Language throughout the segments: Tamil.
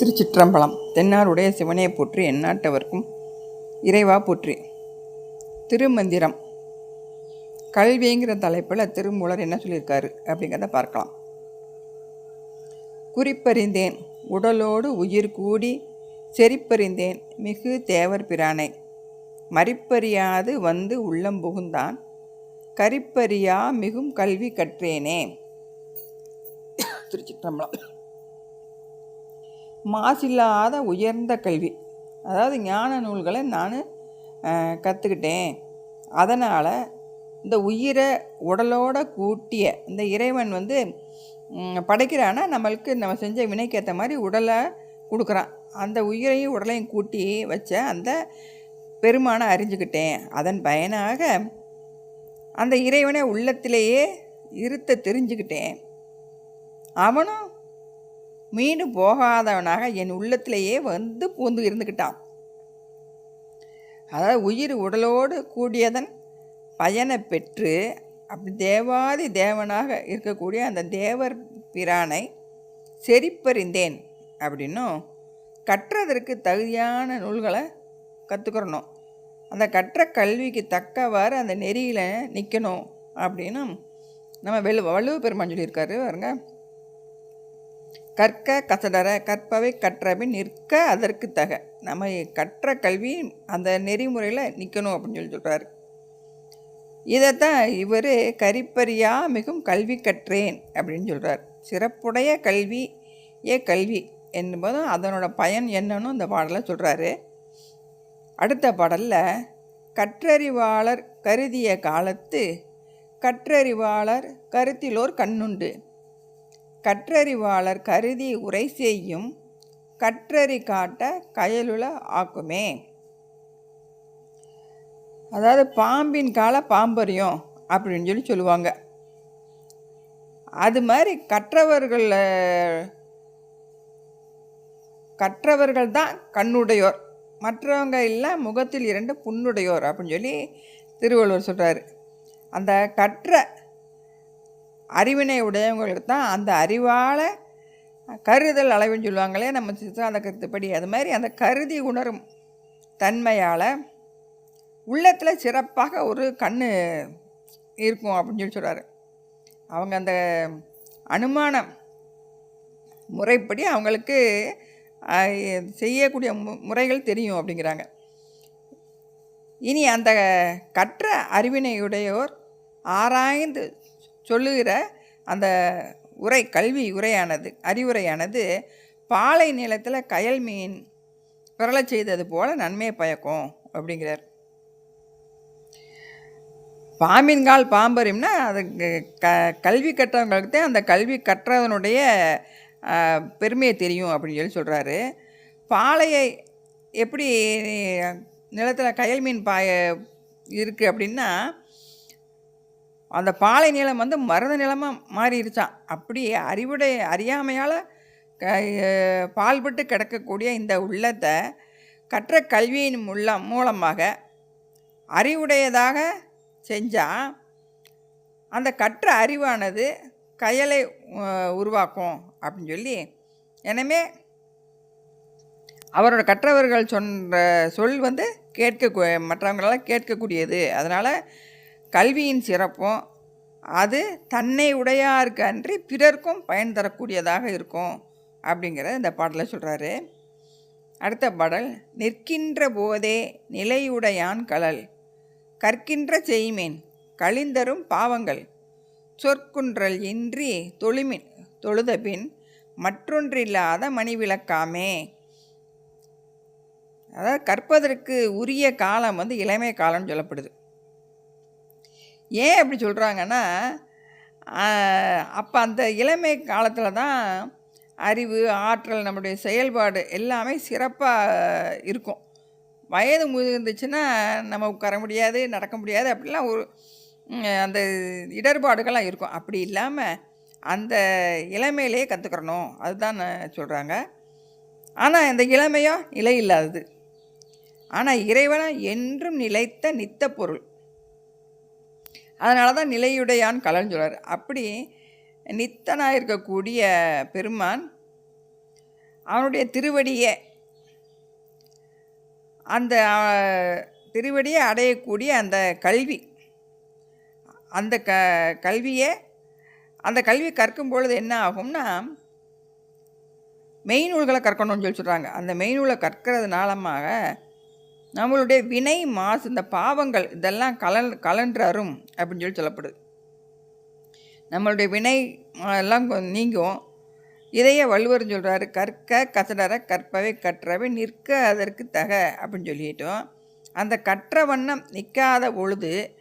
திருச்சிற்றம்பலம். தென்னாருடைய சிவனே போற்றி எந்நாட்டவர்க்கும் இறைவா போற்றி. திருமந்திரம். கல்விங்கிற தலைப்பில் திருமூலர் என்ன சொல்லியிருக்காரு அப்படிங்கிறத பார்க்கலாம். குறிப்பறிந்தேன் உடலோடு உயிர் கூடி செறிப்பறிந்தேன் மிகு தேவர் பிரானை. மறிப்பறியாது வந்து உள்ளம் புகுந்தான் கரிப்பறியா மிகும் கல்வி கற்றேனே. திருச்சிற்றம்பலம். மாசில்லாத உயர்ந்த கல்வி. அதாவது ஞான நூல்களை நான் கற்றுக்கிட்டேன் அதனால் இந்த உயிரை உடலோட கூட்டிய இந்த இறைவன் வந்து படைக்கிறான்னா நம்மளுக்கு நம்ம செஞ்ச வினைக்கு ஏற்ற மாதிரி உடலை கொடுக்குறான். அந்த உயிரையும் உடலையும் கூட்டி வச்ச அந்த பெருமானை அறிஞ்சுக்கிட்டேன். அதன் பயனாக அந்த இறைவனை உள்ளத்திலேயே இருத்த தெரிஞ்சுக்கிட்டேன். அவனும் மீண்டும் போகாதவனாக என் உள்ளத்திலேயே வந்து பூந்து இருந்துக்கிட்டான் அதாவது உயிர் உடலோடு கூடியதன் பயனை பெற்று அப்படி தேவாதி தேவனாக இருக்கக்கூடிய அந்த தேவர் பிரானை செறிப்பறிந்தேன் அப்படின்னும் கற்றதற்கு தகுதியான நூல்களை கற்றுக்கிறணும் அந்த கற்ற கல்விக்கு தக்கவாறு அந்த நெறியில் நிற்கணும் அப்படின்னும் நம்ம வெளு வள்ளுவ பெருமான் சொல்லியிருக்காரு பாருங்கள் கற்க கசடர கற்பவை கற்றபின் நிற்க அதற்கு தக. நம்ம கற்ற கல்வி அந்த நெறிமுறையில் நிற்கணும் அப்படின்னு சொல்லி சொல்கிறாரு இதைத்தான் இவர் கரிப்பறியா மிகும் கல்வி கற்றேன் அப்படின்னு சொல்கிறார் சிறப்புடைய கல்வி ஏ கல்வி என்பதும் அதனோட பயன் என்னன்னு இந்த பாடலை சொல்கிறாரு அடுத்த பாடலில் கற்றறிவாளர் கருதிய காலத்து கற்றறிவாளர் கருத்திலோர் கண்ணுண்டு. கற்றறிவாளர் கருதி உரை செய்யும் கற்றறி காட்ட கயலுல ஆக்குமே. அதாவது பாம்பின் கால பாம்பரியம் அப்படின்னு சொல்லி சொல்லுவாங்க. அது மாதிரி கற்றவர்கள் கற்றவர்கள் தான் கண்ணுடையோர். மற்றவங்க இல்லை முகத்தில் இரண்டு புண்ணுடையோர் அப்படின்னு சொல்லி திருவள்ளுவர் சொல்கிறாரு அந்த கற்ற அறிவினை உடையவங்களுக்கு தான் அந்த அறிவால் கருதல் அளவுன்னு சொல்லுவாங்களே நம்ம சித்தாந்த கருத்துப்படி. அது மாதிரி அந்த கருதி உணரும் தன்மையால் உள்ளத்தில் சிறப்பாக ஒரு கண் இருக்கும் அப்படின்னு சொல்லி சொல்கிறாரு அவங்க அந்த அனுமானம் முறைப்படி அவங்களுக்கு செய்யக்கூடிய மு முறைகள் தெரியும் அப்படிங்கிறாங்க. இனி அந்த கற்ற அறிவினையுடையோர் ஆராய்ந்து சொல்லுகிற அந்த உரை கல்வி உரையானது அறிவுரையானது பாலை நிலத்தில் கயல் மீன் பிறளச் செய்தது போல் நன்மையை பயக்கும் அப்படிங்கிறார். பாம்பின்கால் பாம்பரிம்னா அது க கல்வி கற்றவங்களுக்கு தான் அந்த கல்வி கற்றவனுடைய பெருமையை தெரியும் அப்படின்னு சொல்லி சொல்கிறாரு பாலையை எப்படி நிலத்தில் கயல் மீன் பாய இருக்குது அப்படின்னா அந்த பாலை நிலம் வந்து மருத நிலமாக மாறிடுச்சான் அப்படி அறிவுடைய அறியாமையால் க பால்பட்டு கிடக்கக்கூடிய இந்த உள்ளத்தை கற்ற கல்வியின் மூலம் மூலமாக அறிவுடையதாக செஞ்சால் அந்த கற்ற அறிவானது கயலை உருவாக்கும் அப்படின்னு சொல்லி எனவே அவரோட கற்றவர்கள் சொன்ன சொல் வந்து கேட்க மற்றவங்களால் கேட்கக்கூடியது. அதனால் கல்வியின் சிறப்பும் அது தன்னை உடையாருக்கு அன்றி பிறர்க்கும் பயன் தரக்கூடியதாக இருக்கும் அப்படிங்கிறத இந்த பாடலில் சொல்கிறாரு அடுத்த பாடல் நிற்கின்ற போதே நிலையுடையான் கலல் கற்கின்ற செய்மேன் கழிந்தரும் பாவங்கள் சொற்குன்றல் இன்றி தொழுமின் தொழுதபின் மற்றொன்றில்லாத மணிவிளக்காமே. அதாவது கற்பதற்கு உரிய காலம் வந்து இளமை காலம்னு சொல்லப்படுது. ஏன் அப்படி சொல்கிறாங்கன்னா அப்போ அந்த இளமை காலத்தில் தான் அறிவு ஆற்றல் நம்முடைய செயல்பாடு எல்லாமே சிறப்பாக இருக்கும். வயது முதிர்ந்துச்சுன்னா நம்ம உட்கார முடியாது நடக்க முடியாது அப்படிலாம் ஒரு அந்த இடர்பாடுகள்லாம் இருக்கும். அப்படி இல்லாமல் அந்த இளமையிலே கற்றுக்கிறணும் அதுதான் சொல்கிறாங்க ஆனால் இந்த இளமையோ நிலை இல்லாதது. ஆனால் இறைவனா என்றும் நிலைத்த நித்த பொருள். அதனால தான் நிலையுடையான் கலன்னு சொல்றாரு. அப்படி நித்தனாக இருக்கக்கூடிய பெருமான் அவனுடைய திருவடியை அந்த திருவடியை அடையக்கூடிய அந்த கல்வி அந்த க கல்வியை அந்த கல்வி கற்கும் பொழுது என்ன ஆகும்னா மெய்நூல்களை கற்கணும்னு சொல்லி சொல்கிறாங்க அந்த மெய்நூலை கற்கிறதுனாலமாக நம்மளுடைய வினை மாசு இந்த பாவங்கள் இதெல்லாம் கலன் கலன்றரும் அப்படின்னு சொல்லி சொல்லப்படுது. நம்மளுடைய வினை எல்லாம் கொ- நீங்கும். இதையே வள்ளுவர் சொல்கிறாரு கற்க கசடர கற்பவை கற்றவை நிற்க அதற்கு தக அப்படின்னு சொல்லிட்டோம். அந்த கற்ற வண்ணம் நிற்காத பொழுது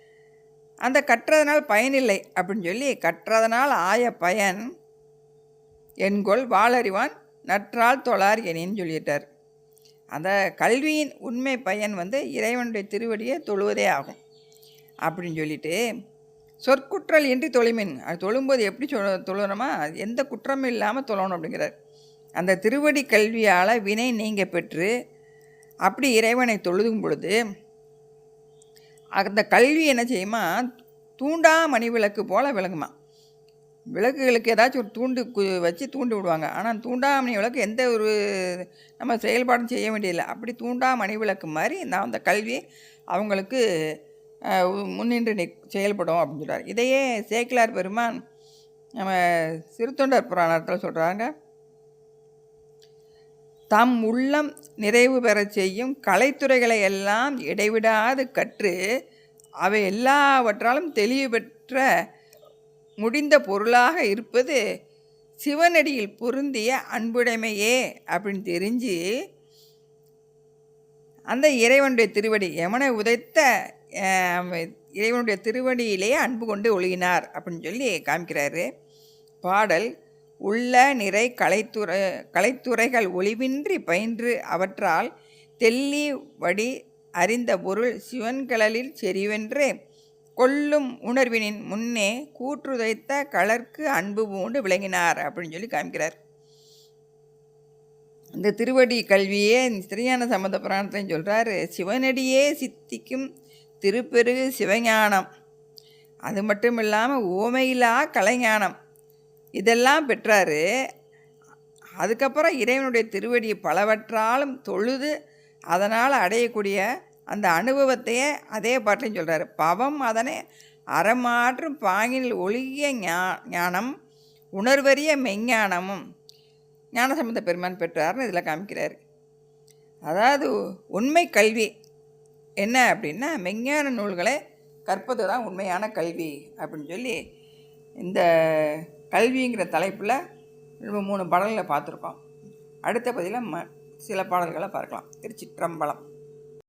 அந்த கற்றதனால் பயனில்லை அப்படின்னு சொல்லி கற்றதனால் ஆய பயன் என்கொள் வாளறிவான் நற்றால் தொழார் எனின்னு சொல்லிட்டார். அந்த கல்வியின் உண்மை பயன் வந்து இறைவனுடைய திருவடியை தொழுவதே ஆகும். அப்படின்னு சொல்லிட்டு சொற்குற்றல் இன்றி தொழுமின். அது தொழும்போது எப்படி சொ தொழுகிறோமா எந்த குற்றமும் இல்லாமல் தொழணும் அப்படிங்கிறார். அந்த திருவடி கல்வியால் வினை நீங்க பெற்று அப்படி இறைவனை தொழுதும் பொழுது அந்த கல்வி என்ன செய்யுமா? தூண்டா மணி விளக்கு போல் விளங்குமா? விளக்குகளுக்கு ஏதாச்சும் ஒரு தூண்டு கு வச்சு தூண்டி விடுவாங்க. ஆனால் தூண்டாமணி விளக்கு எந்த ஒரு நம்ம செயல்பாடும் செய்ய வேண்டியதில்லை. அப்படி தூண்டாமணி விளக்கு மாதிரி நான் அந்த கல்வி அவங்களுக்கு முன்னின்று நி செயல்படும் அப்படின்னு சொல்கிறார் இதையே சேக்கிலார் பெருமான் நம்ம சிறுத்தொண்டர் புராணத்தில் சொல்கிறாங்க தம் உள்ளம் நிறைவு பெறச் செய்யும் கலைத்துறைகளை எல்லாம் இடைவிடாது கற்று அவை எல்லாவற்றாலும் தெளிவு பெற்ற முடிந்த பொருளாக இருப்பது சிவனடியில் பொருந்திய அன்புடைமையே அப்படின்னு தெரிஞ்சு அந்த இறைவனுடைய திருவடி யமனை உதைத்த இறைவனுடைய திருவடியிலேயே அன்பு கொண்டு ஒழுகினார் அப்படின்னு சொல்லி காமிக்கிறாரு. பாடல் உள்ள நிறை கலைத்துறை கலைத்துறைகள் ஒளிவின்றி பயின்று அவற்றால் தெள்ளி வடி அறிந்த பொருள் சிவன்கழலில் செறிவென்று கொல்லும் உணர்வினின் முன்னே கூற்றுதைத்த கலர்க்கு அன்பு பூண்டு விளங்கினார் அப்படின்னு சொல்லி காமிக்கிறார். இந்த திருவடி கல்வியே ஸ்ரீயான சம்பந்த புராணத்தையும் சொல்கிறாரு சிவனடியே சித்திக்கும் திருப்பெருகு சிவஞானம். அது மட்டும் இல்லாமல் ஓமையிலா கலைஞானம். இதெல்லாம் பெற்றாரு. அதுக்கப்புறம் இறைவனுடைய திருவடி பலவற்றாலும் தொழுது அதனால் அடையக்கூடிய அந்த அனுபவத்தையே அதே பாட்டிலையும் சொல்கிறாரு பவம் அதனை அறமாற்றும் பாங்கில் ஒழுகிய ஞா ஞானம் உணர்வறிய மெஞ்ஞானமும். ஞானசம்பந்த பெருமான் பெற்றார்னு இதில் காமிக்கிறார். அதாவது உண்மை கல்வி என்ன அப்படின்னா மெஞ்ஞான நூல்களை கற்பது தான் உண்மையான கல்வி அப்படின்னு சொல்லி இந்த கல்விங்கிற தலைப்பில் மூணு பாடல்களை பார்த்துருக்கோம். அடுத்த பதிவில் ம சில பாடல்களை பார்க்கலாம். திருச்சிற்றம்பலம்.